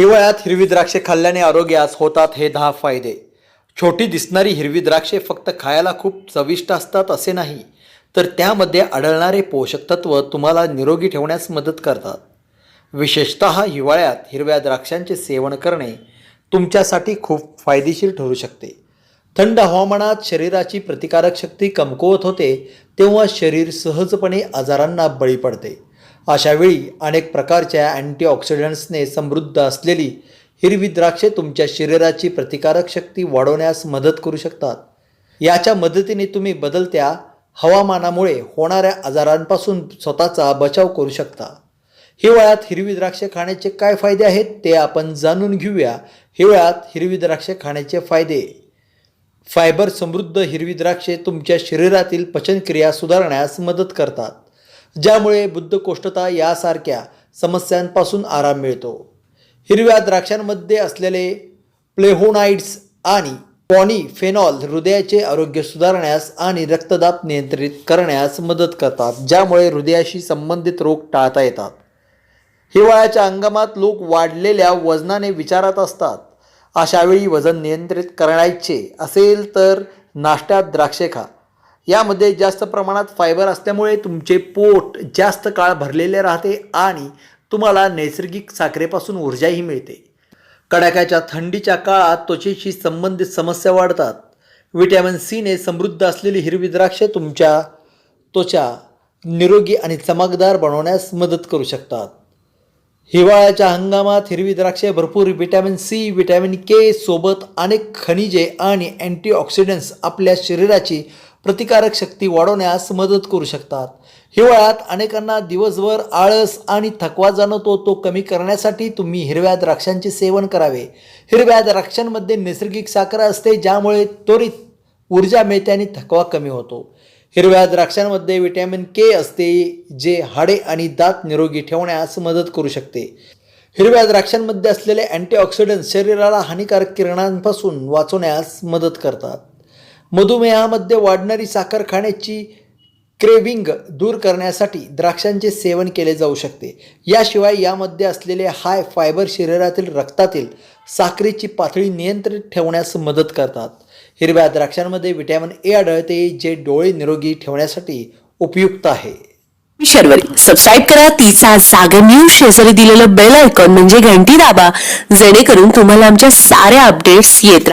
हिवाळ्यात हिरवी द्राक्षे खाल्ल्याने आरोग्यास होतात हे दहा फायदे. छोटी दिसणारी हिरवी द्राक्षे फक्त खायला खूप चविष्ट असतात असे नाही तर त्यामध्ये आढळणारे पोषक तत्व तुम्हाला निरोगी ठेवण्यास मदत करतात. विशेषत हिवाळ्यात हिरव्या द्राक्षांचे सेवन करणे तुमच्यासाठी खूप फायदेशीर ठरू शकते. थंड हवामानात शरीराची प्रतिकारक शक्ती कमकुवत होते तेव्हा शरीर सहजपणे आजारांना बळी पडते. अशावेळी अनेक प्रकारच्या अँटीऑक्सिडंट्सने समृद्ध असलेली हिरवी द्राक्षे तुमच्या शरीराची प्रतिकारक शक्ती वाढवण्यास मदत करू शकतात. याच्या मदतीने तुम्ही बदलत्या हवामानामुळे होणाऱ्या आजारांपासून स्वतःचा बचाव करू शकता. हिवाळ्यात हिरवी द्राक्षे खाण्याचे काय फायदे आहेत ते आपण जाणून घेऊया. हिवाळ्यात हिरवी द्राक्षे खाण्याचे फायदे. फायबर समृद्ध हिरवी द्राक्षे तुमच्या शरीरातील पचनक्रिया सुधारण्यास मदत करतात. ज्यामुळे बुद्धकोष्ठता यासारख्या समस्यांपासून आराम मिळतो. हिरव्या द्राक्षांमध्ये असलेले प्लेहोनाइड्स आणि पॉनिफेनॉल हृदयाचे आरोग्य सुधारण्यास आणि रक्तदाब नियंत्रित करण्यास मदत करतात ज्यामुळे हृदयाशी संबंधित रोग टाळता येतात. हिवाळ्याच्या हंगामात लोक वाढलेल्या वजनाने विचारात असतात अशावेळी वजन नियंत्रित करायचे असेल तर नाश्त्यात द्राक्षे खा. यामध्ये जास्त प्रमाणात फायबर असल्यामुळे तुमचे पोट जास्त काळ भरलेले राहते आणि तुम्हाला नैसर्गिक साखरेपासून ऊर्जाही मिळते. कडाक्याच्या थंडीच्या काळात त्वचेशी संबंधित समस्या वाढतात. विटॅमिन सीने समृद्ध असलेली हिरवी द्राक्षे तुमच्या त्वचा निरोगी आणि चमकदार बनवण्यास मदत करू शकतात. हिवाळ्याच्या हंगामात हिरवी द्राक्षे भरपूर विटॅमिन सी विटॅमिन के सोबत अनेक खनिजे आणि अँटीऑक्सिडंट्स आपल्या शरीराची प्रतिकारक शक्ती वाढवण्यास मदत करू शकतात. हिवाळ्यात अनेकांना दिवसभर आळस आणि थकवा जाणवतो तो कमी करण्यासाठी तुम्ही हिरव्या द्राक्षांचे सेवन करावे. हिरव्या द्राक्षांमध्ये नैसर्गिक साखर असते ज्यामुळे त्वरित ऊर्जा मिळते आणि थकवा कमी होतो. हिरव्या द्राक्षांमध्ये व्हिटॅमिन के असते जे हाडे आणि दात निरोगी ठेवण्यास मदत करू शकते. हिरव्या द्राक्षांमध्ये असलेले अँटीऑक्सिडंट शरीराला हानिकारक किरणांपासून वाचवण्यास मदत करतात. मधुमेहामध्ये वाढणारी साखर खाण्याची क्रेविंग दूर करण्यासाठी द्राक्षांचे सेवन केले जाऊ शकते. याशिवाय यामध्ये असलेले हाय फायबर शरीरातील रक्तातील साखरेची पातळी नियंत्रित ठेवण्यास मदत करतात. हिरव्या द्राक्षांमध्ये विटॅमिन ए आढळते जे डोळे निरोगी ठेवण्यासाठी उपयुक्त आहे. शर्वरी. सबस्क्राईब करा. तिचा जागर न्यूज शेजारी दिलेलं बेल आयकॉन म्हणजे घंटी दाबा. जेणेकरून तुम्हाला आमच्या साऱ्या अपडेट्स येत